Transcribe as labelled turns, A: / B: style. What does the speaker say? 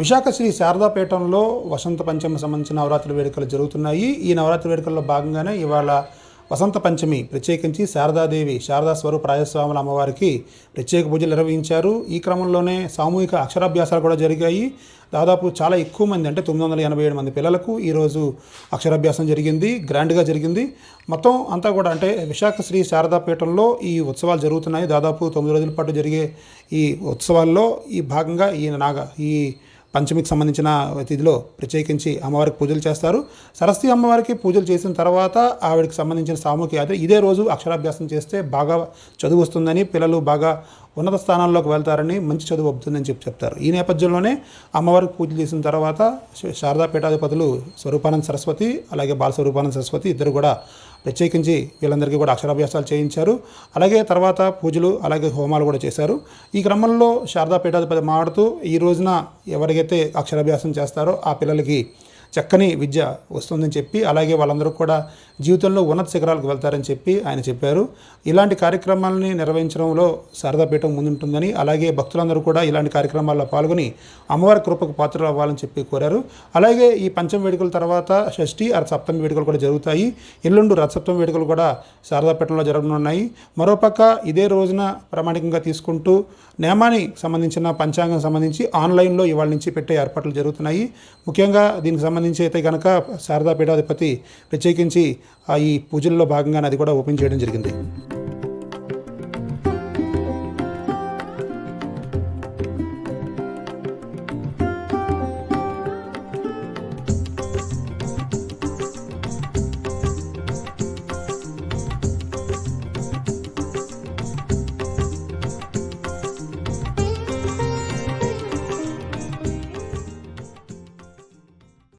A: విశాఖ శ్రీ శారదాపీఠంలో వసంత పంచమి సంబంధించిన నవరాత్రి వేడుకలు జరుగుతున్నాయి. ఈ నవరాత్రి వేడుకల్లో భాగంగానే ఇవాళ వసంత పంచమి ప్రత్యేకించి శారదాదేవి శారదా స్వరూప రాజస్వాముల అమ్మవారికి ప్రత్యేక పూజలు నిర్వహించారు. ఈ క్రమంలోనే సామూహిక అక్షరాభ్యాసాలు కూడా జరిగాయి. దాదాపు చాలా ఎక్కువ మంది అంటే తొమ్మిది వందల ఎనభై ఏడు మంది పిల్లలకు ఈరోజు అక్షరాభ్యాసం జరిగింది గ్రాండ్గా జరిగింది. మొత్తం అంతా కూడా అంటే విశాఖ శ్రీ శారదాపీఠంలో ఈ ఉత్సవాలు జరుగుతున్నాయి. దాదాపు తొమ్మిది రోజుల పాటు జరిగే ఈ ఉత్సవాల్లో ఈ భాగంగా ఈ నాగ ఈ పంచమికి సంబంధించిన తిథిలో ప్రత్యేకించి అమ్మవారికి పూజలు చేస్తారు. సరస్వతి అమ్మవారికి పూజలు చేసిన తర్వాత ఆవిడకి సంబంధించిన సామూహిక అదే ఇదే రోజు అక్షరాభ్యాసం చేస్తే బాగా చదువు వస్తుందని పిల్లలు బాగా ఉన్నత స్థానాల్లోకి వెళ్తారని మంచి చదువు వస్తుందని చెప్పి చెప్తారు. ఈ నేపథ్యంలోనే అమ్మవారికి పూజలు చేసిన తర్వాత శారదా పీఠాధిపతులు స్వరూపానంద సరస్వతి అలాగే బాలస్వరూపానంద సరస్వతి ఇద్దరు కూడా ప్రత్యేకించి వీళ్ళందరికీ కూడా అక్షరాభ్యాసాలు చేయించారు. అలాగే తర్వాత పూజలు అలాగే హోమాలు కూడా చేశారు. ఈ క్రమంలో శారదా పీఠాధిపతి మాడుతూ ఈ రోజున ఎవరికైతే అక్షరాభ్యాసం చేస్తారో ఆ పిల్లలకి చక్కని విద్య వస్తుందని చెప్పి అలాగే వాళ్ళందరూ కూడా జీవితంలో ఉన్నత శిఖరాలకు వెళ్తారని చెప్పి ఆయన చెప్పారు. ఇలాంటి కార్యక్రమాలని నిర్వహించడంలో శారదాపీఠం ముందుంటుందని అలాగే భక్తులందరూ కూడా ఇలాంటి కార్యక్రమాల్లో పాల్గొని అమ్మవారి కృపకు పాత్రలు అవ్వాలని చెప్పి కోరారు. అలాగే ఈ పంచమ వేడుకల తర్వాత షష్ఠి అర సప్తమి వేడుకలు కూడా జరుగుతాయి. ఎల్లుండు రథసప్తమి వేడుకలు కూడా శారదాపీఠంలో జరగనున్నాయి. మరోపక్క ఇదే రోజున ప్రామాణికంగా తీసుకుంటూ నియమానికి సంబంధించిన పంచాంగం సంబంధించి ఆన్లైన్లో ఇవాళ నుంచి పెట్టే ఏర్పాట్లు జరుగుతున్నాయి. ముఖ్యంగా దీనికి సంబంధించి అయితే కనుక శారదా పీఠాధిపతి ప్రత్యేకించి ఈ పూజల్లో భాగంగానే అది కూడా ఓపెన్ చేయడం జరిగింది.